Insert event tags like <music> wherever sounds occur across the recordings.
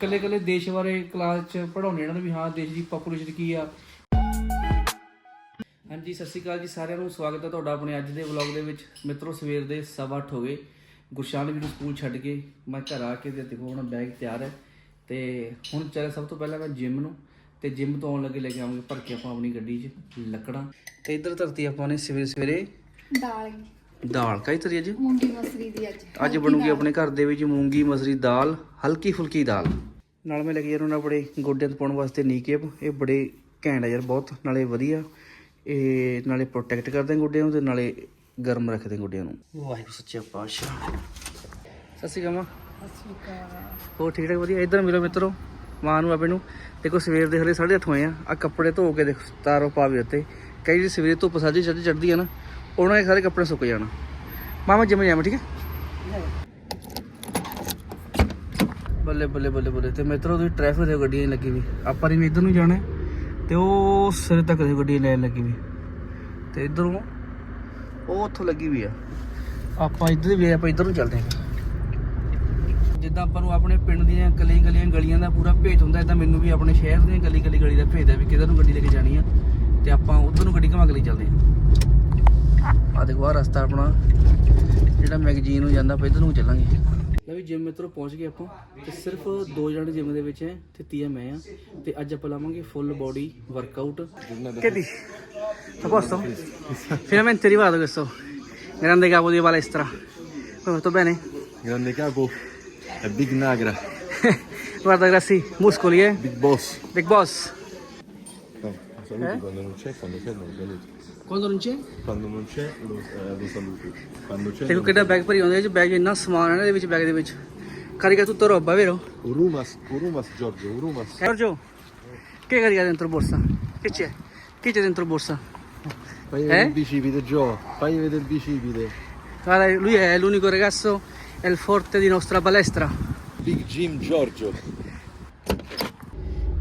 ਕੱਲੇ ਕੱਲੇ ਦੇਸ਼ ਬਾਰੇ ਕਲਾਸ ਚ ਪੜਾਉਣੇ ਇਹਨਾਂ ਨੂੰ ਵੀ ਹਾਂ ਦੇਸ਼ ਦੀ ਪੋਪੂਲੇਸ਼ਨ ਕੀ ਆ। ਹਾਂਜੀ ਸਤਿ ਸ਼੍ਰੀ ਅਕਾਲ ਜੀ ਸਾਰਿਆਂ ਨੂੰ। ਸਵਾਗਤ ਹੈ ਤੁਹਾਡਾ ਆਪਣੇ ਅੱਜ ਦੇ ਵਲੌਗ ਦੇ ਵਿੱਚ। ਮਿੱਤਰੋ ਸਵੇਰ ਦੇ ਸਵਾ ਅੱਠ ਹੋ ਗਏ। ਗੁਰਸ਼ਾਨ ਵੀ ਨੂੰ ਸਕੂਲ ਛੱਡ ਕੇ ਮੈਂ ਘਰ ਆ ਕੇ ਤੇ ਦੇਖੋ ਹੁਣ ਬੈਗ ਤਿਆਰ ਹੈ। ਤੇ ਹੁਣ ਚੱਲ ਸਭ ਤੋਂ ਪਹਿਲਾਂ ਮੈਂ ਜਿਮ ਨੂੰ ਤੇ ਜਿਮ ਤੋਂ ਆਉਣ ਲੱਗੇ ਲੈ ਕੇ ਆਵਾਂਗੇ ਭਰ ਕੇ ਆਪਾਂ ਆਪਣੀ ਗੱਡੀ 'ਚ ਲੱਕੜਾਂ। ਤੇ ਇੱਧਰ ਧਰਤੀ ਆਪਾਂ ਨੇ ਸਵੇਰੇ ਸਵੇਰੇ ਦਾਲ। ਦਾਲ ਕਾਈ ਤਰੀ ਅੱਜ? ਮੂੰਗੀ ਮਸਰੀ ਦੀ ਅੱਜ। ਅੱਜ ਬਣੂਗੀ ਆਪਣੇ ਘਰ ਦੇ ਵਿੱਚ ਮੂੰਗੀ ਮਸਰੀ ਦਾਲ ਹਲਕੀ ਫੁਲਕੀ ਦਾਲ। ਨਾਲ ਮੈਂ ਲੈ ਕੇ ਜਾਣਾ ਆਪਣੇ ਗੋਡਿਆਂ ਤੇ ਪਾਉਣ ਵਾਸਤੇ ਨੀ ਕੇਪ ਇਹ ਬੜੇ ਘੈਂਟ ਆ ਯਾਰ ਬਹੁਤ ਨਾਲੇ ਵਧੀਆ। ਇਹ ਨਾਲੇ ਪ੍ਰੋਟੈਕਟ ਕਰਦੇ ਗੋਡਿਆਂ ਨੂੰ ਤੇ ਨਾਲੇ ਗਰਮ ਰੱਖਦੇ ਗੋਡਿਆਂ ਨੂੰ। ਵਾਹਿਗੁਰੂ ਸੱਚਾ ਪਾਤਸ਼ਾਹ। ਸਤਿ ਸ਼੍ਰੀ ਅਕਾਲ ਮਾਂ। ਹੋਰ ਠੀਕ ਠਾਕ ਵਧੀਆ? ਇੱਧਰ ਮਿਲੋ ਮਿੱਤਰੋ ਮਾਂ ਨੂੰ ਆਪੇ ਨੂੰ। ਦੇਖੋ ਸਵੇਰ ਦੇ ਹਲੇ 8:30 ਹੋਏ ਆ। ਆ ਕੱਪੜੇ ਧੋ ਕੇ ਦੇਖੋ ਤਾਰੋ ਪਾਵੇ ਉੱਤੇ ਕਈ ਜਿਹੜੀ ਸਵੇਰੇ ਧੁੱਪ ਸਾਜੀ ਚੜਦੀ ਆ ਨਾ ਉਹਨਾਂ ਦੇ ਸਾਰੇ ਕੱਪੜੇ ਸੁੱਕ ਜਾਣਾ। ਮਾਮਾ ਜਿਮ ਜਾਵਾਂ ਠੀਕ ਹੈ? ਬੱਲੇ ਬੱਲੇ ਬੱਲੇ ਬੱਲੇ ਤੇ ਮਿੱਤਰੋ ਤੁਸੀਂ ਟ੍ਰੈਫਿਕ ਦੇ ਗੱਡੀਆਂ ਲੱਗੀ ਵੀ। ਆਪਾਂ ਨੇ ਇੱਧਰ ਨੂੰ ਜਾਣਾ ਹੈ ਤੇ ਉਹ ਸਿਰ ਤੱਕ ਦੀ ਗੱਡੀ ਲੈਣ ਲੱਗੀ ਵੀ। ਤੇ ਇੱਧਰੋਂ ਉਹ ਉੱਥੋਂ ਲੱਗੀ ਵੀ ਆ। ਆਪਾਂ ਇੱਧਰ ਵੀ ਆਪਾਂ ਇੱਧਰ ਨੂੰ ਚੱਲਦੇ ਹਾਂ ਜਿੱਦਾਂ ਆਪਾਂ ਨੂੰ ਆਪਣੇ ਪਿੰਡ ਦੀਆਂ ਗਲੀਆਂ ਗਲੀਆਂ ਗਲੀਆਂ ਦਾ ਪੂਰਾ ਭੇਜ ਹੁੰਦਾ, ਇਦਾਂ ਮੈਨੂੰ ਵੀ ਆਪਣੇ ਸ਼ਹਿਰ ਦੀਆਂ ਗਲੀ ਗਲੀ ਗਲੀ ਦਾ ਭੇਜਦਾ ਵੀ ਕਿਧਰ ਨੂੰ ਗੱਡੀ ਲੈ ਕੇ ਜਾਣੀ ਆ। ਤੇ ਆਪਾਂ ਉਧਰ ਨੂੰ ਗੱਡੀ ਘੁਮਾ ਕੇ ਲਈ ਚੱਲਦੇ ਹਾਂ ਆ ਦੇਖੋ ਆ ਰਸਤਾ ਆਪਣਾ, ਜਿਹੜਾ ਮੈਗਜ਼ੀਨ ਨੂੰ ਜਾਂਦਾ, ਆਪਾਂ ਇੱਧਰ ਨੂੰ ਚੱਲਾਂਗੇ। ਵੀ ਜਿਮ ਮਿੱਤਰੋ ਪਹੁੰਚ ਗਏ ਆਪਾਂ ਤੇ ਸਿਰਫ ਦੋ ਜਣੇ ਜਿਮ ਦੇ ਵਿੱਚ ਹੈ ਤੇ ਤੀਆ ਮੈਂ ਆ ਤੇ ਅੱਜ ਆਪਾਂ ਲਾਵਾਂਗੇ full body workout che dici? A posto? Finalmente è arrivato questo grande capo di palestra. Come fatto bene? Grande capo è Big Nagra, Guarda grassi, muscoli eh? Big Boss. Big boss. No, saluti Eh? quando non c'è, quando c'è non saluti. Quando non c'è? Quando non c'è lo, eh, lo saluti. Quando c'è ਦੇਖੋ ਕਿਹੜਾ bag ਭਰੀ ਆਉਂਦਾ ਇਹ ਚ bag ਇੰਨਾ ਸਮਾਨ ਹੈ ਨਾ ਇਹਦੇ ਵਿੱਚ ਬੈਗ ਦੇ ਵਿੱਚ carica tutto roba vero? Urumas, Urumas Giorgio, Urumas. Giorgio che carica dentro borsa? che c'è? che c'è dentro borsa? Fai Eh? vedere il bicipite Gio, fai vedere il bicipite. Guarda, lui è l'unico ragazzo è il forte di nostra palestra Big Jim Giorgio.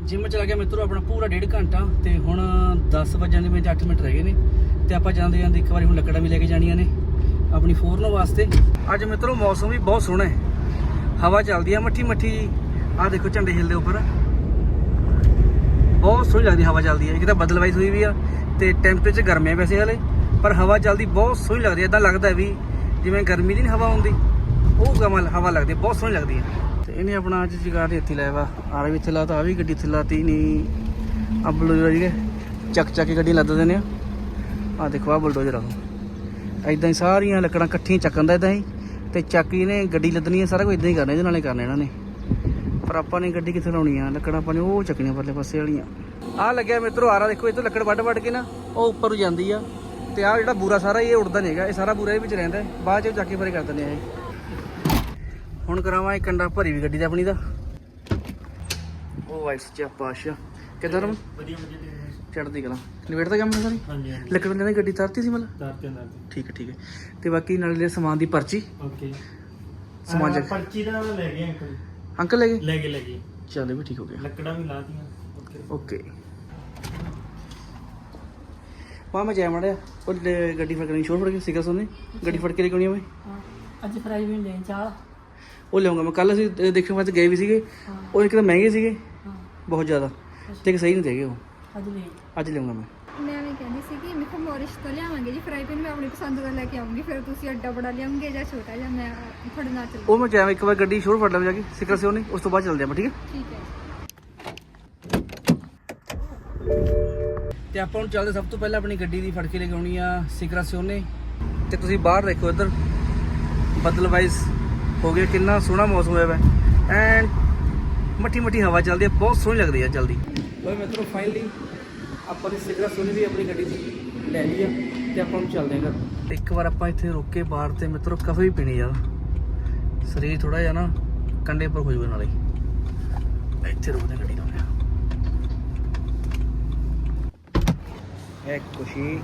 Gym ਚਲਾ ਗਿਆ ਮਿੱਤਰੋ ਆਪਣਾ ਪੂਰਾ ਡੇਢ ਘੰਟਾ ਤੇ ਹੁਣ 10 ਵਜਣ ਦੇ ਵਿੱਚ 8 ਮਿੰਟ ਰਹਿ ਗਏ ਨੇ ਤੇ ਆਪਾਂ ਜਾਂਦੇ ਜਾਂਦੇ ਇੱਕ ਵਾਰੀ ਹੁਣ ਲੱਕੜਾਂ ਵੀ ਲੈ ਕੇ ਜਾਣੀਆਂ ਨੇ ਆਪਣੀ ਫੋਰਨ ਵਾਸਤੇ। ਅੱਜ ਮਿੱਤਰੋ ਮੌਸਮ ਵੀ ਬਹੁਤ ਸੋਹਣਾ ਹੈ। ਹਵਾ ਚੱਲਦੀ ਆ ਮੱਠੀ ਮੱਠੀ ਜੀ। ਆਹ ਦੇਖੋ ਝੰਡੇ ਹਿਲਦੇ ਉੱਪਰ। ਬਹੁਤ ਸੋਹਣੀ ਲੱਗਦੀ ਹਵਾ ਚੱਲਦੀ ਹੈ ਇੱਕ ਤਾਂ ਬਦਲਵਾਈ ਹੋਈ ਵੀ ਆ ਤੇ ਟੈਂਪਰੇਚਰ ਗਰਮ ਹੈ ਵੈਸੇ ਹਲੇ। ਪਰ ਹਵਾ ਚੱਲਦੀ ਬਹੁਤ ਸੋਹਣੀ ਲੱਗਦੀ ਹੈ ਇਦਾਂ ਲੱਗਦਾ ਵੀ ਜਿਵੇਂ ਗਰਮੀ ਦੀ ਨਹੀਂ ਹਵਾ ਹੁੰਦੀ। ਉਹ ਗਮਲ ਹਵਾ ਲੱਗਦੀ ਬਹੁਤ ਸੋਹਣੀ ਲੱਗਦੀ ਹੈ ਤੇ ਇਹਨੇ ਆਪਣਾ ਅੱਜ ਜਗਾੜ ਇੱਥੇ ਲਾਇਆ ਵਾ। ਆਹ ਵੀ ਇੱਥੇ ਲਾਤਾ ਆ ਵੀ ਗੱਡੀ ਇੱਥੇ ਲਾਤੀ। ਨਹੀਂ ਆ ਬਲਡੋਜ਼ਰ ਜਿਹੜੇ ਚੱਕ ਚੱਕ ਕੇ ਗੱਡੀ ਲੱਦ ਦਿੰਦੇ ਆ ਆ ਦੇਖੋ ਆ ਬਲਡੋਜ਼ਰ ਆ ਇਦਾਂ ਹੀ ਸਾਰੀਆਂ ਲੱਕੜਾਂ ਇਕੱਠੀਆਂ ਚੱਕਣ ਦਾ ਇਦਾਂ ਹੀ। ਤੇ ਚੱਕ ਨੇ ਗੱਡੀ ਲੱਦਣੀ ਹੈ ਸਾਰਾ ਕੁਝ ਇਦਾਂ ਹੀ ਕਰਨਾ, ਇਹਦੇ ਨਾਲੇ ਕਰਨਾ ਇਹਨਾਂ ਨੇ। ਪਰ ਆਪਾਂ ਨੇ ਗੱਡੀ ਕਿੱਥੇ ਲਾਉਣੀ ਆ? ਲੱਕੜਾਂ ਆਪਾਂ ਨੇ ਉਹ ਚੱਕਣੀਆਂ ਪਰਲੇ ਪਾਸੇ ਵਾਲੀਆਂ। ਆਹ ਲੱਗਿਆ ਮਿੱਤਰੋ ਆਰਾ ਦੇਖੋ, ਇਹ ਲੱਕੜ ਵੱਢ ਵੱਢ ਕੇ ਨਾ, ਉਹ ਉੱਪਰ ਨੂੰ ਜਾਂਦੀ ਆ। ਤੇ ਆਹ ਜਿਹੜਾ ਬੂਰਾ ਸਾਰਾ, ਇਹ ਉੜਦਾ ਨਹੀਂ ਹੈਗਾ, ਇਹ ਸਾਰਾ ਬੂਰਾ ਇਹ ਵਿੱਚ ਰਹਿੰਦਾ ਬਾਅਦ ਚ ਜਾ ਪਰੇ ਕਰ ਦਿੰਦੇ ਆ ਇਹ। ਹੁਣ ਕਰਾਵਾਂ ਇਹ ਕੰਡਾ ਭਰੀ ਵੀ ਗੱਡੀ ਦਾ ਆਪਣੀ ਦਾ। ਉਹ ਵਾਈਟ ਸੱਚਾ ਪਾਸ਼ਾ ਕਿਦਾਂ ਰਮ ਵਧੀਆ ਵਧੀਆ। ਚੜਦੀ ਕਲਾ। ਨਿਬੇੜ ਦਾ ਕੰਮ ਹੈ ਸਾਰੀ? ਹਾਂਜੀ ਹਾਂਜੀ। ਲੱਕੜ ਲੈਣੇ ਗੱਡੀ ਤਰਤੀ ਸੀ ਮਤਲਬ? ਦਾਰ ਤੇ ਦਾਰ ਠੀਕ ਹੈ ਠੀਕ ਹੈ। ਤੇ ਬਾਕੀ ਨਾਲੇ ਸਮਾਨ ਦੀ ਪਰਚੀ? ਓਕੇ। ਸਮਾਨ ਚੱਕ ਪਰਚੀ ਦਾ ਲੈ ਗਏ ਅੰਕਲ। ਅੰਕਲ ਲੈ ਗਏ? ਲੈ ਗਏ ਲੈ ਗਏ। ਚੱਲ ਇਹ ਵੀ ਠੀਕ ਹੋ ਗਿਆ। ਲੱਕੜਾਂ ਵੀ ਲਾਤੀਆਂ ਓਕੇ। ਓਕੇ। ਮਾਂ ਮੈਂ ਜਾਇਆ ਮੜਿਆ। ਉਹ ਲ- ਗੱਡੀ ਫੜ ਕੇ ਸ਼ੋਰ ਫੜ ਕੇ ਸਿਕਾ ਸੋਨੇ। ਗੱਡੀ ਫੜ ਕੇ ਲੈ ਕੇ ਆਉਣੀ ਆ ਮੈਂ। ਅੱਜ ਫਰਾਈ ਵੀ ਲੈਣ ਚਾਹ। ਉਹ ਲਿਆਉਂਗਾ ਮੈਂ। ਕੱਲ ਅਸੀਂ ਅ, ਦੇਖਣ ਵਾਸਤੇ ਗਏ ਵੀ ਸੀਗੇ। ਉਹ ਇੱਕ ਤਾਂ ਮਹਿੰਗੇ ਸੀਗੇ। ਹਾਂ। ਬਹੁਤ ਜ਼ਿਆਦਾ। ਤੇ ਇੱਕ ਸਹੀ ਨਹੀਂ ਸੀਗੇ ਉਹ। ਅੱਜ ਲੈ ਅੱਜ ਲਿਆਉਂਗਾ ਮੈਂ। ਮੈਂ ਐਵੇਂ ਕਹਿੰਦੀ ਸੀ ਕਿ ਮੈਂ ਕਿਹਾ ਮੋਰਿਸ਼ ਤੋਂ ਲਿਆਵਾਂਗੇ ਜੀ ਫਰਾਈ ਪੈਨ ਮੈਂ ਆਪਣੀ ਪਸੰਦ ਦਾ ਲੈ ਕੇ ਆਉਂਗੀ ਫਿਰ ਤੁਸੀਂ ਅੱਡਾ ਬੜਾ ਲਿਆਉਂਗੇ ਜਾਂ ਛੋਟਾ ਜਾਂ ਮੈਂ ਤੁਹਾਡੇ ਨਾਲ ਚੱਲੂ ਉਹ ਮੈਂ ਜਾਇਆ ਇੱਕ ਵਾਰ ਗੱਡੀ ਸ਼ੋਰ ਫੜ ਲਵਾਂ ਜਾ ਕੇ ਸਿਕਰ ਸੋਨੇ ਉਸ ਤੋਂ ਬਾਅਦ ਚੱਲਦੇ ਆਪਾਂ ਠੀਕ ਹੈ? ਠੀਕ ਹੈ। ਤੇ ਆਪਾਂ ਨੂੰ ਚੱਲਦੇ ਸਭ ਤੋਂ ਪਹਿਲਾਂ ਆਪਣੀ ਗੱਡੀ ਦੀ ਫੜ ਕੇ ਲੈ ਕੇ ਆਉਣੀ ਆ ਸਿਕਰਾ ਸਿਓਨੇ ਤੇ ਤੁਸੀਂ ਬਾਹਰ ਦੇਖੋ ਇੱਧਰ ਬੱਦਲ ਵਾਈਜ਼ ਹੋ ਗਿਆ ਕਿੰਨਾ ਸੋਹਣਾ ਮੌਸਮ ਹੋਇਆ ਵੈ ਐਂਡ ਮੱਠੀ ਮੱਠੀ ਹਵਾ ਚੱਲਦੀ ਹੈ ਬਹੁਤ ਸੋਹਣੀ ਲੱਗਦੀ ਹੈ ਜਲਦੀ। ਲੋ ਮਿੱਤਰੋ ਫਾਈਨਲੀ ਆਪਾਂ ਦੀ ਸਿਗਰਾ ਸੋਨੀ ਵੀ ਆਪਣੀ ਗੱਡੀ 'ਚ ਲੈ ਲਈ ਆ ਤੇ ਆਪਾਂ ਨੂੰ ਚੱਲਦੇ ਆਂ ਘਰ। ਇੱਕ ਵਾਰ ਆਪਾਂ ਇੱਥੇ ਰੁੱਕ ਕੇ ਬਾਹਰ ਤੇ ਮਿੱਤਰੋ ਕਾਫੀ ਪੀਣੀ ਆ। ਸਰੀਰ ਥੋੜਾ ਜਿਹਾ ਨਾ ਕੰਡੇ ਪਰ ਹੋ ਨਾਲੇ। ਇੱਥੇ ਰੁਕਦੇ ਗੱਡੀ ਤੋਂ eccoci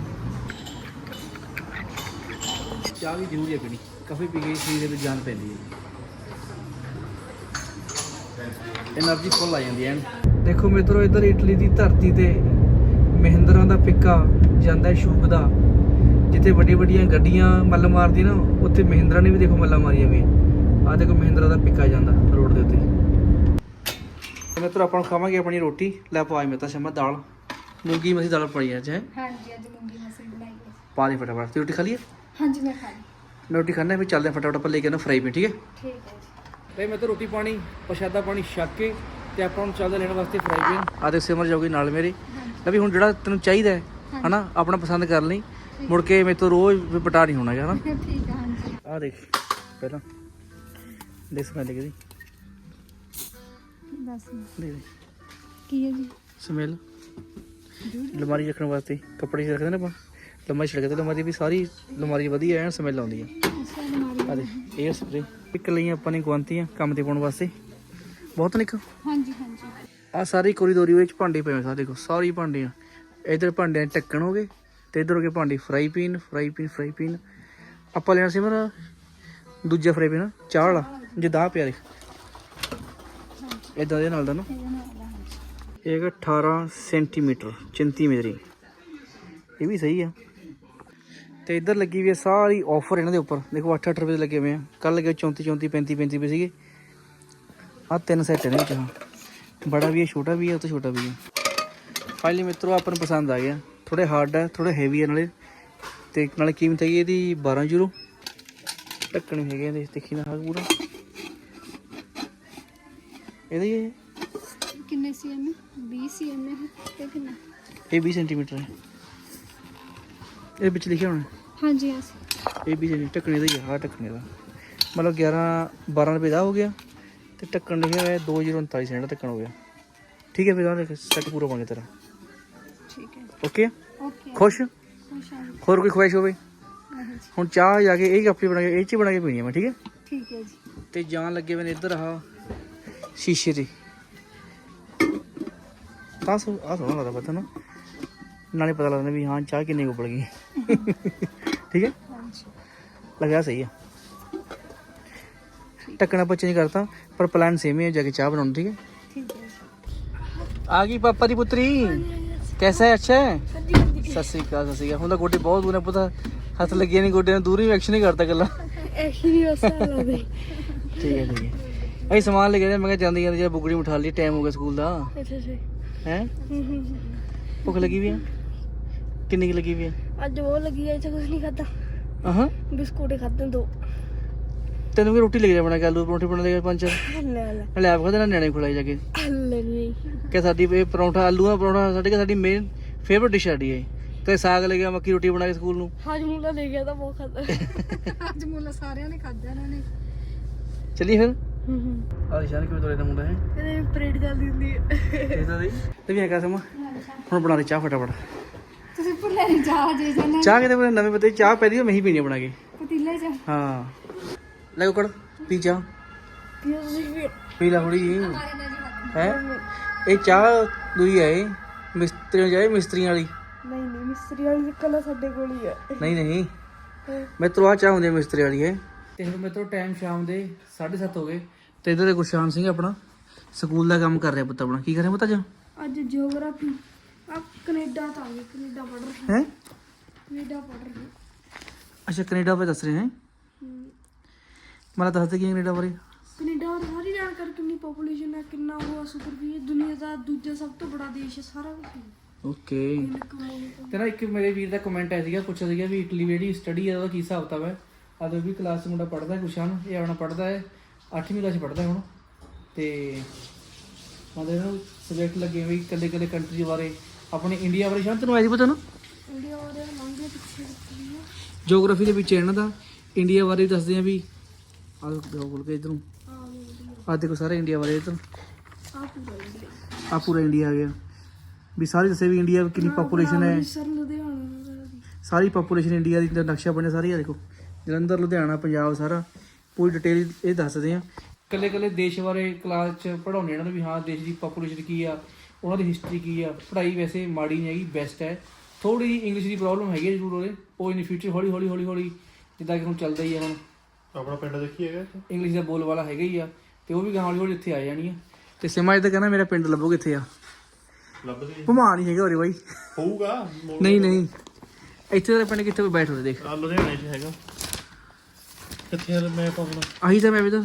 ਚਾਹ ਵੀ ਜ਼ਰੂਰੀ ਹੈ ਪੀਣੀ। ਕਾਫੀ ਪੀ ਕੇ ਸਰੀਰ ਦੇ ਵਿੱਚ ਜਾਨ ਪੈਂਦੀ ਹੈ। ਐਨਰਜੀ ਫੁੱਲ ਆ ਜਾਂਦੀ ਹੈ। ਦੇਖੋ ਮਿੱਤਰੋ ਇੱਧਰ ਇਟਲੀ ਦੀ ਧਰਤੀ ਤੇ ਮਹਿੰਦਰਾਂ ਦਾ ਪਿੱਕਾ ਜਾਂਦਾ ਹੈ ਸ਼ੂਕ ਦਾ। ਜਿੱਥੇ ਵੱਡੀ ਵੱਡੀਆਂ ਗੱਡੀਆਂ ਮੱਲ ਮਾਰਦੀ ਨਾ ਉੱਥੇ ਮਹਿੰਦਰਾ ਨੇ ਵੀ ਦੇਖੋ ਮੱਲਾਂ ਮਾਰੀਆਂ ਵੀ। ਆ ਦੇਖੋ ਮਹਿੰਦਰਾ ਦਾ ਪਿੱਕਾ ਜਾਂਦਾ ਰੋਡ ਦੇ ਉੱਤੇ। ਮਿੱਤਰੋ ਆਪਾਂ ਨੂੰ ਖਾਵਾਂਗੇ ਆਪਣੀ ਰੋਟੀ। ਲੈ ਪਾਈ ਮੈਂ ਤਾਂ ਸ਼ਮਾ ਦਾਲ। ਮੂੰਗੀ ਮਸੀ ਦਾਲ ਪੜੀ ਅੱਜ ਹੈ? ਹਾਂਜੀ ਅੱਜ ਮੂੰਗੀ ਮਸਰੀ ਬਣਾਈ ਹੈ। ਪਾ ਲਈ ਫਟਾਫਟ। ਤੇ ਰੋਟੀ ਖਾ ਲਈਏ ਹਾਂਜੀ ਮੈਂ ਖਾ ਲਈ। ਮੈਂ ਰੋਟੀ ਖਾਣਾ ਵੀ ਚੱਲਦੇ ਫਟਾਫਟ ਆਪਾਂ ਲੈ ਕੇ ਨਾ ਫਰਾਈ ਪੇ ਠੀਕ ਹੈ? ਠੀਕ ਹੈ ਜੀ। ਤੇ ਮੈਂ ਤਾਂ ਰੋਟੀ ਪਾਣੀ ਪ੍ਰਸ਼ਾਦਾ ਪਾਣੀ ਛੱਕ ਕੇ ਤੇ ਆਪਾਂ ਚੱਲਦੇ ਲੈਣ ਵਾਸਤੇ ਫਰਾਈ ਪੈਨ ਆ ਤੇ ਸਿਮਰ ਜਾਊਗੀ ਨਾਲ ਮੇਰੇ। ਲੈ ਵੀ ਹੁਣ ਜਿਹੜਾ ਤੈਨੂੰ ਚਾਹੀਦਾ ਹੈ ਹਨਾ ਆਪਣਾ ਪਸੰਦ ਕਰ ਲਈ। ਮੁੜ ਕੇ ਮੇਰੇ ਤੋਂ ਰੋਜ਼ ਵੀ ਪਟਾ ਨਹੀਂ ਹੋਣਾ ਹੈਗਾ ਹਨਾ। <laughs> ਠੀਕ ਹੈ ਹਾਂਜੀ। ਆ ਦੇਖ ਪਹਿਲਾਂ। ਦੇ ਸਮੈਲ ਕਿਹਦੀ ਦੱਸ। ਦੇ ਦੇ ਕੀ ਹੈ ਜੀ? ਸਮੈਲ ਲਮਾਰੀ ਰੱਖਣ ਵਾਸਤੇ ਕੱਪੜੇ ਰੱਖਦੇ ਨਾ ਆਪਾਂ। ਲੰਮਾ ਛਿੜਕ ਤੇ ਲਮਾਰੀ ਵੀ ਸਾਰੀ ਲਮਾਰੀ ਵਧੀਆ ਐਨ ਸਮੈਲ ਆਉਂਦੀ ਹੈ। ਅੱਛਾ ਆ ਦੇ 에ਅਰ ਸਪਰੇ ਇੱਕ ਲਈ ਆਪਾਂ ਨੇ ਗਵੰਤੀਆਂ ਕੰਮ ਤੇ ਪਾਉਣ ਵਾਸਤੇ। ਬਹੁਤ ਨਿੱਕ? ਹਾਂਜੀ ਹਾਂਜੀ। ਆ ਸਾਰੀ ਕੋਰੀਡੋਰੀ ਵਿੱਚ ਭਾਂਡੇ ਪਏ ਹੋਏ ਸਾਰੇ ਦੇਖੋ ਸਾਰੀ ਭਾਂਡੇ ਆ ਇਧਰ ਭਾਂਡਿਆਂ 'ਚ ਢੱਕਣ ਹੋ ਗਏ ਤੇ ਇਧਰ ਹੋ ਗਏ ਭਾਂਡੇ ਫਰਾਈ ਪੀਨ ਫਰਾਈ ਪੀਨ ਫਰਾਈ ਪੀਨ ਆਪਾਂ ਲੈਣਾ ਸੀ ਮੇਰਾ ਦੂਜਾ ਫਰਾਈ ਪੀਨ ਚਾਹ ਵਾਲਾ ਜੇ ਦਾ ਪਿਆ ਦੇਖ। ਇਦਾਂ ਦੇ ਨਾਲ ਦਾ ਨਾ। ਦਾ ਇਹ ਹੈਗਾ 18 ਸੈਂਟੀਮੀਟਰ ਚਿੰਤੀ ਮੇਰੀ। ਇਹ ਵੀ ਸਹੀ ਆ। ਤੇ ਇੱਧਰ ਲੱਗੀ ਵੀ ਸਾਰੀ ਆਫਰ ਇਹਨਾਂ ਦੇ ਉੱਪਰ। ਦੇਖੋ 8-8 ਰੁਪਏ ਦੇ ਲੱਗੇ ਹੋਏ ਆ। ਕੱਲ ਲੱਗੇ 34 34 35 35 ਰੁਪਏ ਸੀਗੇ। ਆ ਤਿੰਨ ਸੈੱਟ ਨੇ ਵਿੱਚ। ਬੜਾ ਵੀ ਹੈ ਛੋਟਾ ਵੀ ਹੈ ਉਹ ਤੋਂ ਛੋਟਾ ਵੀ ਹੈ। ਫਾਈਨਲੀ ਮਿੱਤਰੋ ਆਪਾਂ ਨੂੰ ਪਸੰਦ ਆ ਗਿਆ। ਥੋੜੇ ਹਾਰਡ ਹੈ ਥੋੜੇ ਹੈਵੀ ਹੈ ਨਾਲੇ। ਤੇ ਨਾਲੇ ਕੀਮਤ ਹੈਗੀ ਇਹਦੀ 12 ਯੂਰੋ ਢੱਕਣ ਵੀ ਹੈਗੇ ਇਹਦੇ ਦੇਖੀ ਨਾ ਹਾਂ ਪੂਰਾ। ਇਹਦੇ ਇਹ। ਕਿੰਨੇ ਸੀਐਮ 20 ਸੀਐਮ ਹੈ ਤੇ ਕਿੰਨਾ? ਇਹ 20 ਸੈਂਟੀਮੀਟਰ ਹੈ। ਇਹ ਵਿੱਚ ਲਿਖਿਆ ਹੋਣਾ। ਹਾਂਜੀ yes। ਇਹ ਵੀ ਜਿਹੜੀ ਢੱਕਣੇ ਦਾ ਹੀ ਆ ਢੱਕਣੇ ਦਾ। ਮਤਲਬ 11 12 ਰੁਪਏ ਦਾ ਹੋ ਗਿਆ। ਤੇ ਢੱਕਣ ਲਿਖਿਆ ਹੋਇਆ 2039 ਸੈਂਟ ਢੱਕਣ ਹੋ ਗਿਆ। ਠੀਕ ਹੈ ਫਿਰ ਆਹ ਦੇਖ ਸੈੱਟ ਪੂਰਾ ਗਿਆ ਤੇਰਾ। ਠੀਕ ਹੈ। ਓਕੇ ਓਕੇ ਖੁਸ਼? ਖੁਸ਼ ਹਾਂ। ਹੋਰ ਕੋਈ ਖੁਆਇਸ਼ ਹੋਵੇ? ਨਹੀਂ ਹੁਣ ਚਾਹ ਜਾ ਕੇ ਇਹ ਕਾਪੀ ਬਣਾ ਕੇ ਇਹ ਚ ਬਣਾ ਕੇ ਪੀਣੀ ਹੈ ਮੈਂ ਠੀਕ ਹੈ? ਠੀਕ ਹੈ ਜੀ। ਤੇ ਜਾਣ ਲੱਗੇ ਵੇ ਨੇ ਇੱਧਰ ਆਹ ਸ਼ੀਸ਼ੇ ਦੀ ਤਾਂ ਸੋ ਆ ਸੋਹਣਾ ਲੱਗਦਾ ਪਤਾ ਨਾ। ਨਾਲੇ ਪਤਾ ਲੱਗਦਾ ਵੀ ਹਾਂ ਚਾਹ ਕਿੰਨੀ ਉਬਲ ਗਈ। ਠੀਕ ਹੈ? ਹਾਂਜੀ ਲਗਾ ਸਹੀ ਆ। ਟੱਕਣਾ ਬੱਚੇ ਨਹੀਂ ਕਰਤਾ ਪਰ ਪਲਾਨ ਸੇਮ ਹੀ ਹੈ ਜਾ ਕੇ ਚਾਹ ਬਣਾਉਣੀ ਠੀਕ ਹੈ? ਠੀਕ ਹੈ ਜੀ ਆ ਗਈ ਪਾਪਾ ਦੀ ਪੁੱਤਰੀ। ਕੈਸਾ ਹੈ? ਅੱਛਾ ਹੈ? ਸਤਿ ਸ੍ਰੀ ਅਕਾਲ ਸਤਿ ਸ੍ਰੀ ਅਕਾਲ। ਹੁਣ ਤਾਂ ਗੋਡੇ ਬਹੁਤ ਦੂਰ ਨੇ ਪਤਾ। ਹੱਥ ਲੱਗੇ ਨਹੀਂ ਗੋਡਿਆਂ ਨੂੰ ਦੂਰ ਹੀ ਐਕਸ਼ਨ ਹੀ ਕਰਤਾ ਗੱਲਾਂ ਐਹੀ ਵਸਾ ਲੱਗਦੇ। ਠੀਕ ਹੈ ਠੀਕ ਹੈ। ਅਸੀਂ ਸਮਾਨ ਲੈ ਕੇ ਆਏ, ਮੈਂ ਕਿਹਾ ਜਾਂਦੀ ਜਾਂਦੀ ਜਿਹੜਾ ਬੁਗੜੀ ਉਠਾ ਲਈ ਟਾਈਮ ਹੋ ਗਿਆ ਸਕੂਲ ਦਾ। ਅੱਛਾ ਅੱਛਾ। ਹੈ? ਭੁੱਖ ਲੱਗੀ ਵੀ ਆ? ਕਿੰਨੀ ਲੱਗੀ ਵੀ ਆ? ਅੱਜ ਉਹ ਲੱਗੀ ਐ ਤੇ ਕੁਝ ਨਹੀਂ ਖਾਦਾ ਆਹਾਂ ਬਿਸਕੁਟ ਖਾਦੇ ਦੋ। ਤੈਨੂੰ ਵੀ ਰੋਟੀ ਲੈ ਕੇ ਜਾ ਬਣਾ ਕੇ ਆਲੂ ਪਰੌਂਠੇ ਬਣਾ ਦੇ ਪੰਜ ਚਾਰ। ਲੈ ਲੈ ਲੈ ਆਪ ਖਾਦੇ ਨਾ ਨਿਆਣੇ ਖੁਲਾਈ ਜਾ ਕੇ। ਲੈ ਨਹੀਂ ਕਿ ਸਾਡੀ ਇਹ ਪਰੌਂਠਾ ਆਲੂ ਦਾ ਪਰੌਂਠਾ ਸਾਡੀ ਕਿ ਸਾਡੀ ਮੇਨ ਫੇਵਰਟ ਡਿਸ਼ ਸਾਡੀ ਹੈ ਤੇ ਸਾਗ ਲੈ ਗਿਆ ਮੱਕੀ ਰੋਟੀ ਬਣਾ ਕੇ ਸਕੂਲ ਨੂੰ। ਅੱਜ ਮੁੱਲਾ ਲੈ ਗਿਆ ਤਾਂ ਬਹੁਤ ਖਾਦਾ ਅੱਜ ਮੁੱਲਾ ਸਾਰਿਆਂ ਨੇ ਖਾਦਾ ਇਹਨਾਂ ਨੇ। ਚੱਲੀ ਫਿਰ? ਹੂੰ ਹੂੰ। ਆ ਨਿਸ਼ਾਨ ਕਿਵੇਂ ਤੋਰੇ ਦਾ ਮੁੰਡਾ ਹੈ? ਇਹਦੇ ਪਰੇਡ ਚੱਲਦੀ ਹੁੰਦੀ ਹੈ ਇਹਦਾ ਦੀ ਤੇ ਵੀ ਹੈਗਾ ਸਮਾਂ। ਹੁਣ ਬਣਾ ਦੇ ਚਾਹ ਫਟਾਫਟ। ਤੁਸੀਂ ਭੁੱਲੇ ਨਹੀਂ ਜਾ ਜੇ ਜਾਨਾ ਚਾਹ ਕਿਤੇ ਬਣਾ ਨਵੇਂ ਪਤੇ ਚਾਹ ਪੈਦੀ ਮੈਂ ਹੀ ਪੀਣੀ ਆ ਬਣਾ ਕੇ। ਪਤੀਲੇ ਚ? ਹਾਂ। ਲੈ ਕੋਕੜ ਪੀ ਪੀ ਲੈ ਥੋੜੀ ਜੀ ਹੈ? ਇਹ ਚਾਹ ਦੂਈ ਹੈ ਇਹ ਮਿਸਤਰੀਆਂ ਜਾਏ ਮਿਸਤਰੀਆਂ ਵਾਲੀ। ਨਹੀਂ ਨਹੀਂ ਮਿਸਤਰੀ ਵਾਲੀ ਕਲਾ ਸਾਡੇ ਕੋਲ ਹੀ ਹੈ ਨਹੀਂ ਨਹੀਂ। ਮੈਂ ਤੋ ਆ ਚਾਹ ਹੁੰਦੀ ਮਿਸਤਰੀ ਵਾਲੀ ਹੈ। ਤੇ ਹੁਣ ਮੇਰੇ ਤੋਂ ਟਾਈਮ ਸ਼ਾਮ ਦੇ 7:30 ਹੋ ਗਏ। ਤੇ ਇਧਰ ਗੁਰਸ਼ਾਨ ਸਿੰਘ ਆਪਣਾ ਸਕੂਲ ਦਾ ਕੰਮ ਕਰ ਰਿਹਾ ਪੁੱਤ ਆਪਣਾ। ਕੀ ਕਰ ਰਿਹਾ ਪੁੱਤ ਅੱਜ? ਅੱਜ ਜੀਓਗ੍ਰਾਫੀ ਆ ਕੈਨੇਡਾ ਤਾਂ ਕੈਨੇਡਾ ਪੜ ਰਹੇ। ਹੈ? ਕੈਨੇਡਾ ਪੜ ਰਹੇ। ਅੱਛਾ ਕੈਨੇਡਾ ਬਾਰੇ ਦੱਸ ਰਹੇ ਹੈ। ਮੈਨੂੰ ਦੱਸਦੇ ਕੀ ਹੈ ਕੈਨੇਡਾ ਬਾਰੇ ਕੈਨੇਡਾ ਬਾਰੇ ਸਾਰੀ ਜਾਣਕਾਰੀ ਕਿੰਨੀ ਪੋਪੂਲੇਸ਼ਨ ਹੈ ਕਿੰਨਾ ਉਹ ਸੁਪਰ ਵੀ ਹੈ ਦੁਨੀਆ ਦਾ ਦੂਜਾ ਸਭ ਤੋਂ ਬੜਾ ਦੇਸ਼ ਹੈ ਸਾਰਾ ਕੁਝ ਓਕੇ ਤੇ। ਨਾ ਇੱਕ ਮੇਰੇ ਵੀਰ ਦਾ ਕਮੈਂਟ ਆਇਆ ਸੀਗਾ ਪੁੱਛਿਆ ਸੀਗਾ ਵੀ ਇਟਲੀ ਜਿਹੜੀ ਸਟੱਡੀ ਹੈ ਉਹਦਾ ਕੀ ਹਿਸਾਬ ਕਿਤਾਬ ਹੈ? ਆ ਵੀ ਕਲਾਸ 'ਚ ਮੁੰਡਾ ਪੜਦਾ ਹੈ ਗੁਸ਼ਾਨ ਇਹ ਆਪਣਾ ਪੜਦਾ ਹੈ 8ਵੀਂ ਕਲਾਸ ਪੜਦਾ ਹੁਣ। ਤੇ ਮਤਲਬ ਇਹਨੂੰ ਸਬਜੈਕਟ ਲੱਗੇ ਹੋਏ ਕੱਲੇ ਕੱਲੇ ਕੰਟਰੀ ਬਾਰੇ। ਆਪਣੇ ਇੰਡੀਆ ਬਾਰੇ ਸ਼ਾਂਤ ਨੂੰ ਆਇਆ ਸੀ ਪਤਾ ਨਾ ਇੰਡੀਆ ਬਾਰੇ ਲੰਘੇ ਪਿੱਛੇ ਰੱਖੀ ਹੈ ਜੀਓਗ੍ਰਾਫੀ ਦੇ ਵਿੱਚ ਇਹਨਾਂ ਦਾ। ਇੰਡੀਆ ਬਾਰੇ ਦੱਸਦੇ ਆ ਵੀ ਆਹ ਦੇਖੋ ਬੋਲ ਕੇ ਇਧਰੋਂ। ਆ ਆਹ ਦੇਖੋ ਸਾਰਾ ਇੰਡੀਆ ਬਾਰੇ ਇਧਰ। ਆ ਪੂਰਾ ਇੰਡੀਆ ਆ ਗਿਆ। ਵੀ ਸਾਰੇ ਦੱਸੇ ਵੀ ਇੰਡੀਆ ਕਿੰਨੀ ਪਾਪੂਲੇਸ਼ਨ ਹੈ। ਸਰ ਪਾਪੂਲੇਸ਼ਨ ਇੰਡੀਆ ਦੀ ਨਕਸ਼ਾ ਬਣਿਆ ਸਾਰੀ ਆ ਦੇਖੋ। ਜਲੰਧਰ ਲੁਧਿਆਣਾ ਪੰਜਾਬ ਸਾਰਾ। ਪੂਰੀ ਡਿਟੇਲ ਇਹ ਦੱਸਦੇ ਆ। ਕੱਲੇ ਕੱਲੇ ਦੇਸ਼ ਬਾਰੇ ਕਲਾਸ ਚ ਪੜਾਉਂਦੇ ਇਹਨਾਂ ਨੂੰ ਵੀ ਹਾਂ ਦੇਸ਼ ਦੀ ਪਾਪੂਲੇਸ਼ਨ ਕੀ ਆ ਉਹਨਾਂ ਦੀ ਹਿਸਟਰੀ ਕੀ ਆ। ਪੜ੍ਹਾਈ ਵੈਸੇ ਮਾੜੀ ਨਹੀਂ ਹੈਗੀ ਬੈਸਟ ਹੈ। ਥੋੜੀ ਇੰਗਲਿਸ਼ ਦੀ ਪ੍ਰੋਬਲਮ ਹੈਗੀ ਹੈ ਜ਼ਰੂਰ ਉਹਦੇ। ਉਹ ਇਨ ਫਿਊਚਰ ਹੌਲੀ ਹੌਲੀ ਹੌਲੀ ਹੌਲੀ ਜਿੱਦਾਂ ਕਿ ਹੁਣ ਚੱਲਦਾ ਹੀ ਆ ਹੁਣ ਆਪਣਾ ਪਿੰਡ ਦੇਖੀ ਹੈਗਾ ਇੱਥੇ? ਇੰਗਲਿਸ਼ ਦਾ ਬੋਲ ਵਾਲਾ ਹੈਗਾ ਹੀ ਆ ਤੇ ਉਹ ਵੀ ਗਾਂ ਹੌਲੀ ਹੌਲੀ ਇੱਥੇ ਆ ਜਾਣੀ ਆ। ਤੇ ਸਿਮਾ ਤਾਂ ਕਹਿੰਦਾ ਮੇਰਾ ਪਿੰਡ ਲੱਭੋ ਕਿੱਥੇ ਆ। ਲੱਭ ਗਈ ਭਮਾ ਨਹੀਂ ਹੈਗਾ ਉਰੇ ਬਾਈ। ਹੋਊਗਾ ਨਹੀਂ ਨਹੀਂ। ਇੱਥੇ ਦਾ ਪਿੰਡ ਕਿੱਥੇ ਬੈਠ ਹੋਵੇ ਦੇਖ। ਆ ਲੁਧਿਆਣੇ 'ਚ ਹੈਗਾ। ਕਿੱਥੇ ਆ ਮੈਪ ਆਪਣਾ ਆਹੀ ਤਾਂ ਮੈਂ ਵੀ ਤਾਂ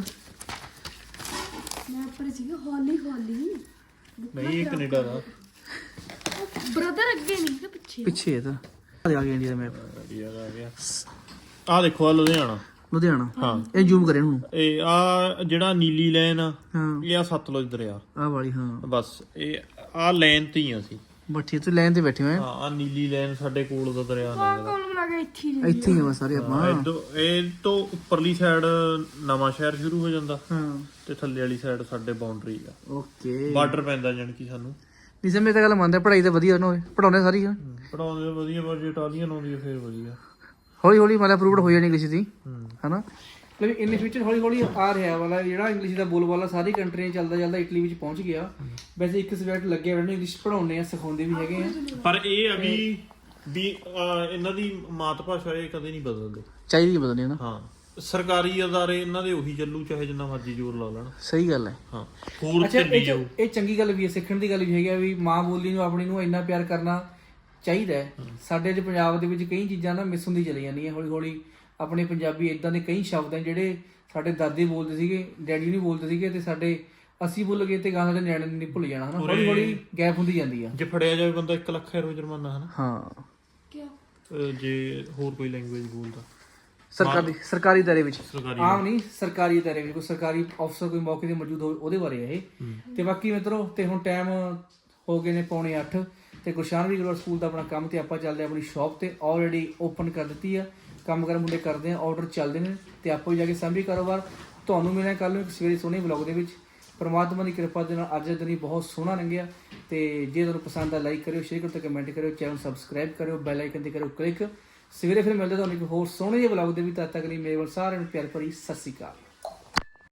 ਮੈਂ ਪਰ ਸੀਗਾ ਹੌਲੀ ਹੌਲੀ ਨਹੀਂ ਇਹ ਕੈਨੇਡਾ ਦਾ। ਬ੍ਰਦਰ ਅੱਗੇ ਨਹੀਂ ਨਾ ਪਿੱਛੇ। ਪਿੱਛੇ ਇਹ ਤਾਂ। ਆ ਗਿਆ ਇੰਡੀਆ ਦਾ ਮੈਪ ਵਧੀਆ ਆ ਗਿਆ। ਆ ਦੇਖੋ ਆ ਲੁਧਿਆਣਾ। ਲੁਧਿਆਣਾ। ਹਾਂ। ਇਹ ਜ਼ੂਮ ਕਰੇ ਇਹਨੂੰ ਇਹ ਆ ਜਿਹੜਾ ਨੀਲੀ ਲਾਈਨ ਆ ਹਾਂ। ਇਹ ਆ ਸਤਲੁਜ ਦਰਿਆ। ਆ ਵਾਲੀ ਹਾਂ। ਬਸ ਇਹ ਆ ਲਾਈਨ ਤੇ ਹੀ ਆ ਅਸੀਂ। ਬੱਠੀ ਤੇ ਲਾਈਨ ਤੇ ਬੈਠੇ ਹੋਏ ਆ। ਹਾਂ ਆ ਨੀਲੀ ਲਾਈਨ ਸਾਡੇ ਕੋਲ ਦਾ ਦਰਿਆ ਲੰਘਦਾ। ਕੋਲ ਕੇ ਇੱਥੇ ਹੀ ਇੱਥੇ ਹੀ ਆ ਸਾਰੇ ਆਪਾਂ। ਇਹ ਤੋਂ ਉੱਪਰਲੀ ਸਾਈਡ ਨਵਾਂ ਸ਼ਹਿਰ ਸ਼ੁਰੂ ਹੋ ਜਾਂਦਾ। ਹਾਂ। ਤੇ ਥੱਲੇ ਵਾਲੀ ਸਾਈਡ ਸਾਡੇ ਬਾਉਂਡਰੀ ਆ। ਓਕੇ। ਬਾਰਡਰ ਪੈਂਦਾ ਜਾਨ ਕਿ ਸਾਨੂੰ। ਨਿਸਮ ਇਹ ਤਾਂ ਗੱਲ ਮੰਨਦਾ ਪੜ੍ਹਾਈ ਤਾਂ ਵਧੀਆ ਨਾ ਹੋਵੇ। ਪੜਾਉਣੇ ਸਾਰੀ ਹਾਂ ਪੜਾਉਂਦੇ ਵਧੀਆ ਪਰ ਜੇ ਇਟਾਲੀਅਨ ਆਉਂਦੀ ਆ ਫਿਰ ਵਧੀਆ। ਹੌਲੀ ਹੌਲੀ ਮਤਲਬ ਅਪਰੂਵਡ ਹੋ ਜਾਣੀ ਇੰਗਲਿਸ਼ ਦੀ ਹਨਾ? ਮਤਲਬ ਇਨ ਫਿਊਚਰ ਹੌਲੀ ਹੌਲੀ ਆ ਰਿਹਾ ਵਾਲਾ ਜਿਹੜਾ ਇੰਗਲਿਸ਼ ਦਾ ਬੋਲਬਾਲਾ ਸਾਰੀ ਕੰਟਰੀਆਂ ਚੱਲਦਾ ਚੱਲਦਾ ਇਟਲੀ ਵਿੱਚ ਪਹੁੰਚ ਗਿਆ। ਵੈਸੇ ਇੱਕ ਸਬਜੈਕਟ ਲੱਗਿਆ ਹੋਇਆ ਨੇ ਇੰਗਲਿਸ਼ ਪੜਾਉਂਦੇ ਆ ਸਿਖਾਉਂਦੇ ਵੀ ਹੈਗੇ ਆ। ਪਰ ਇਹ ਆ ਵੀ ਇਹਨਾਂ ਦੀ ਮਾਤ ਭਾਸ਼ਾ ਇਹ ਕਦੇ ਨਹੀਂ ਬਦਲਦੇ। ਚਾਹੀਦੀ ਬਦਲਣੀ ਨਾ ਹਾਂ। ਸਰਕਾਰੀ ਅਦਾਰੇ ਇਹਨਾਂ ਦੇ ਉਹੀ ਚੱਲੂ ਚਾਹੇ ਜਿੰਨਾ ਮਰਜ਼ੀ ਜ਼ੋਰ ਲਾ ਲੈਣ। ਸਹੀ ਗੱਲ ਹੈ। ਹਾਂ। ਹੋਰ ਚੱਲੀ ਜਾਊ ਇਹ ਚੰਗੀ ਗੱਲ ਵੀ ਹੈ ਸਿੱਖਣ ਦੀ ਗੱਲ ਵੀ ਹੈਗੀ ਆ ਵੀ ਮਾਂ ਬੋਲੀ ਨੂੰ ਆਪਣੀ ਨੂੰ ਇੰਨਾ ਪਿਆਰ ਕਰਨਾ ਚਾਹੀਦਾ ਹੈ। ਸਾਡੇ ਅੱਜ ਪੰਜਾਬ ਦੇ ਵਿੱਚ ਕਈ ਚੀਜ਼ਾਂ ਨਾ ਮਿਸ ਹੁੰਦੀ ਚਲੀ ਜਾਂਦੀਆਂ। ਹੌਲੀ ਹੌਲੀ ਆਪਣੇ ਪੰਜਾਬੀ ਇਦਾਂ ਦੇ ਕਈ ਸ਼ਬਦ ਹਨ ਜਿਹੜੇ ਸਾਡੇ ਦਾਦੇ ਬੋਲਦੇ ਸੀਗੇ ਡੈਡੀ ਨਹੀਂ ਬੋਲਦੇ ਸੀਗੇ ਤੇ ਸਾਡੇ ਅਸੀਂ ਭੁੱਲ ਗਏ ਤੇ ਗਾਂ ਸਾਡੇ ਨਿਆਣੇ ਨੇ ਭੁੱਲ ਜਾਣਾ ਹਨਾ? ਹੌਲੀ ਹੌਲੀ ਗੈਪ ਹੁੰਦੀ ਜਾਂਦੀ ਆ। ਜੇ ਫੜਿਆ ਜਾਵੇ ਬੰਦਾ 1 ਲੱਖ ਯੂਰੋ ਜੁਰਮਾਨਾ ਹਨਾ? ਹਾਂ। ਅਹ, ਜੇ ਹੋਰ ਕੋਈ ਲੈਂਗੁਏਜ ਬੋਲਦਾ। ਸਰਕਾਰੀ ਸਰਕਾਰੀ ਦਾਇਰੇ ਵਿੱਚ। ਸਰਕਾਰੀ ਆਮ ਨਹੀਂ ਸਰਕਾਰੀ ਦਾਇਰੇ ਵਿੱਚ। ਕੋਈ ਸਰਕਾਰੀ ਅਫਸਰ ਕੋਈ ਮੌਕੇ ਤੇ ਮੌਜੂਦ ਹੋਵੇ ਉਹਦੇ ਬਾਰੇ ਹੈ ਇਹ। ਤੇ ਬਾਕੀ ਮਿੱਤਰੋ ਤੇ ਹੁਣ ਟਾਈਮ ਹੋ ਗਏ ਨੇ ਪੌਣੇ 8 ਤੇ ਗੁਰਸ਼ਾਨ ਵੀ ਸਕੂਲ ਦਾ ਆਪਣਾ ਕੰਮ ਤੇ ਆਪਾਂ ਚੱਲਦੇ ਹਾਂ ਆਪਣੀ ਸ਼ਾਪ ਤੇ ਆਲਰੇਡੀ ਓਪਨ ਕਰ ਦਿੱਤੀ ਆ। ਕੰਮ ਕਰ ਮੁੰਡੇ ਕਰਦੇ ਆ ਆਰਡਰ ਚੱਲਦੇ ਨੇ ਤੇ ਆਪੋ ਹੀ ਜਾ ਕੇ ਸਾਂਭੀ ਕਾਰੋਬਾਰ ਤੁਹਾਨੂੰ ਮਿਲਿਆ ਕੱਲ ਨੂੰ ਇੱਕ ਸਵੇਰੇ ਸੋਹਣੇ ਵਲੌਗ ਦੇ ਵਿੱਚ। ਪਰਮਾਤਮਾ ਦੀ ਕਿਰਪਾ ਦੇ ਨਾਲ ਅੱਜ ਦਾ ਦਿਨ ਹੀ ਬਹੁਤ ਸੋਹਣਾ ਲੰਘਿਆ। ਤੇ ਜੇ ਤੁਹਾਨੂੰ ਪਸੰਦ ਆ ਲਾਈਕ ਕਰਿਓ ਸ਼ੇਅਰ ਕਰੋ ਤੇ ਕਮੈਂਟ ਕਰਿਓ ਚੈਨਲ ਸਬਸਕ੍ਰਾਈਬ ਕਰਿਓ ਬੈਲ ਆਈਕਨ ਤੇ ਕਰਿਓ ਕਲਿੱਕ ਸਵੇਰੇ ਫਿਰ ਮਿਲਦੇ ਤੁਹਾਨੂੰ ਇੱਕ ਹੋਰ ਸੋਹਣੇ ਜਿਹੇ ਵਲੌਗ ਦੇ ਵਿੱਚ। ਤਦ ਤੱਕ ਲਈ ਮੇਰੇ ਵੱਲ ਸਾਰਿਆਂ ਨੂੰ ਪਿਆਰ ਭਰੀ ਸਤਿ ਸ਼੍ਰੀ ਅਕਾਲ।